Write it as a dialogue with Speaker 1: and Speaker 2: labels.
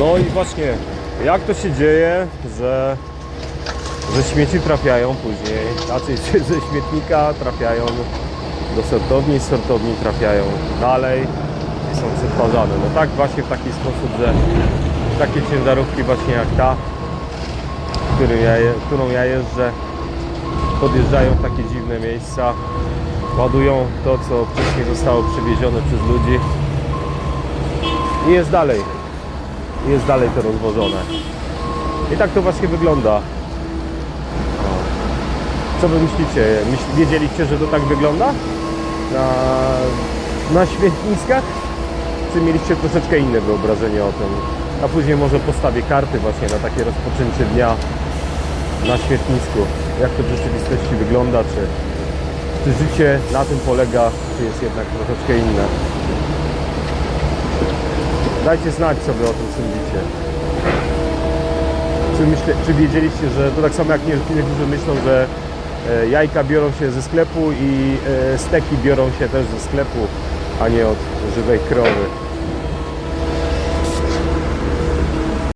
Speaker 1: No i właśnie, jak to się dzieje, że, że śmieci trafiają później, tacy ze śmietnika trafiają do sortowni, z sortowni trafiają dalej i są przetwarzane. No tak właśnie w taki sposób, że takie ciężarówki właśnie jak ta, ja, którą ja jeżdżę, podjeżdżają w takie dziwne miejsca, ładują to, co wcześniej zostało przywiezione przez ludzi i jest dalej. Jest dalej to rozwożone. I tak to właśnie wygląda. O. Co wy myślicie? Myśl, wiedzieliście, że to tak wygląda? Na, na? Czy mieliście troszeczkę inne wyobrażenie o tym? A później może postawię karty właśnie na takie rozpoczęcie dnia na śmietnisku. Jak to w rzeczywistości wygląda, czy, czy życie na tym polega, czy jest jednak troszeczkę inne. Dajcie znać, co wy o tym sądzicie. Czy, myślę, czy wiedzieliście, że to tak samo jak nie- niektórzy myślą, że e, jajka biorą się ze sklepu i e, steki biorą się też ze sklepu, a nie od żywej krowy.